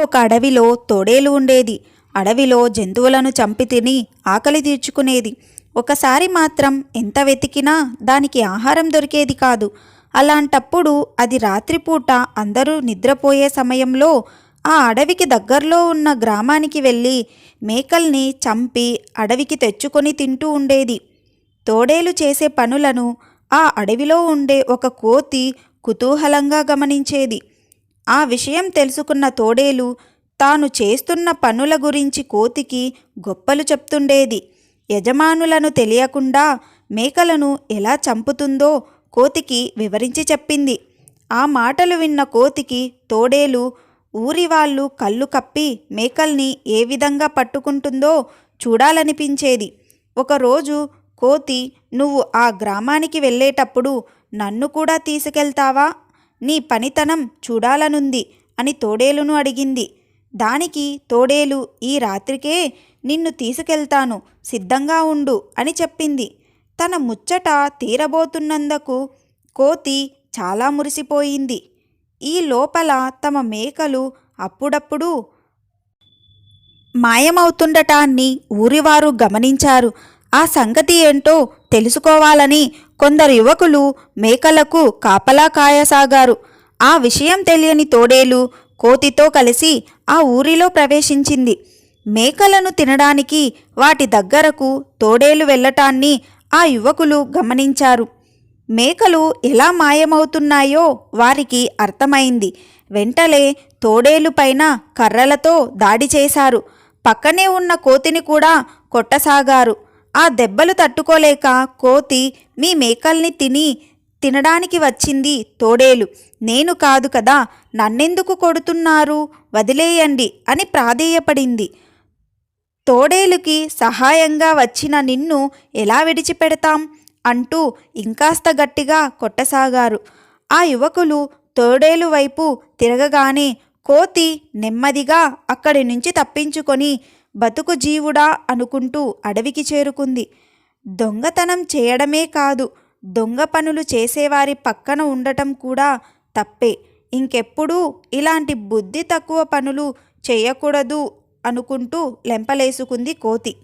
ఒక అడవిలో తోడేలు ఉండేది. అడవిలో జంతువులను చంపి తిని ఆకలి తీర్చుకునేది. ఒకసారి మాత్రం ఎంత వెతికినా దానికి ఆహారం దొరికేది కాదు. అలాంటప్పుడు అది రాత్రిపూట అందరూ నిద్రపోయే సమయంలో ఆ అడవికి దగ్గరలో ఉన్న గ్రామానికి వెళ్ళి మేకల్ని చంపి అడవికి తెచ్చుకొని తింటూ ఉండేది. తోడేలు చేసే పనులను ఆ అడవిలో ఉండే ఒక కోతి కుతూహలంగా గమనించేది. ఆ విషయం తెలుసుకున్న తోడేలు తాను చేస్తున్న పనుల గురించి కోతికి గొప్పలు చెప్తుండేది. యజమానులను తెలియకుండా మేకలను ఎలా చంపుతుందో కోతికి వివరించి చెప్పింది. ఆ మాటలు విన్న కోతికి తోడేలు ఊరి వాళ్ళు కళ్ళు కప్పి మేకల్ని ఏ విధంగా పట్టుకుంటుందో చూడాలనిపించేది. ఒకరోజు కోతి నువ్వు ఆ గ్రామానికి వెళ్ళేటప్పుడు నన్ను కూడా తీసుకెళ్తావా? నీ పనితనం చూడాలనుంది అని తోడేలును అడిగింది. దానికి తోడేలు ఈ రాత్రికే నిన్ను తీసుకెళ్తాను సిద్ధంగా ఉండు అని చెప్పింది. తన ముచ్చట తీరబోతున్నందుకు కోతి చాలా మురిసిపోయింది. ఈ లోపల తమ మేకలు అప్పుడప్పుడు మాయమవుతుండటాన్ని ఊరివారు గమనించారు. ఆ సంగతి ఏంటో తెలుసుకోవాలని కొందరు యువకులు మేకలకు కాపలా కాయసాగారు. ఆ విషయం తెలియని తోడేలు కోతితో కలిసి ఆ ఊరిలో ప్రవేశించింది. మేకలను తినడానికి వాటి దగ్గరకు తోడేలు వెళ్ళటాన్ని ఆ యువకులు గమనించారు. మేకలు ఎలా మాయమవుతున్నాయో వారికి అర్థమైంది. వెంటనే తోడేలు పైన కర్రలతో దాడి చేశారు. పక్కనే ఉన్న కోతిని కూడా కొట్టసాగారు. ఆ దెబ్బలు తట్టుకోలేక కోతి మీ మేకల్ని తిని తినడానికి వచ్చింది తోడేలు. నేను కాదు కదా నన్నెందుకు కొడుతున్నారు? వదిలేయండి అని ప్రాధేయపడింది. తోడేలుకి సహాయంగా వచ్చిన నిన్ను ఎలా విడిచిపెడతాం? అంటూ ఇంకాస్త గట్టిగా కొట్టసాగారు. ఆ యువకులు తోడేలు వైపు తిరగగానే కోతి నెమ్మదిగా అక్కడి నుంచి తప్పించుకొని బతుకు జీవుడా అనుకుంటూ అడవికి చేరుకుంది. దొంగతనం చేయడమే కాదు దొంగ పనులు చేసేవారి పక్కన ఉండటం కూడా తప్పే. ఇంకెప్పుడూ ఇలాంటి బుద్ధి తక్కువ పనులు చేయకూడదు అనుకుంటూ లెంపలేసుకుంది కోతి.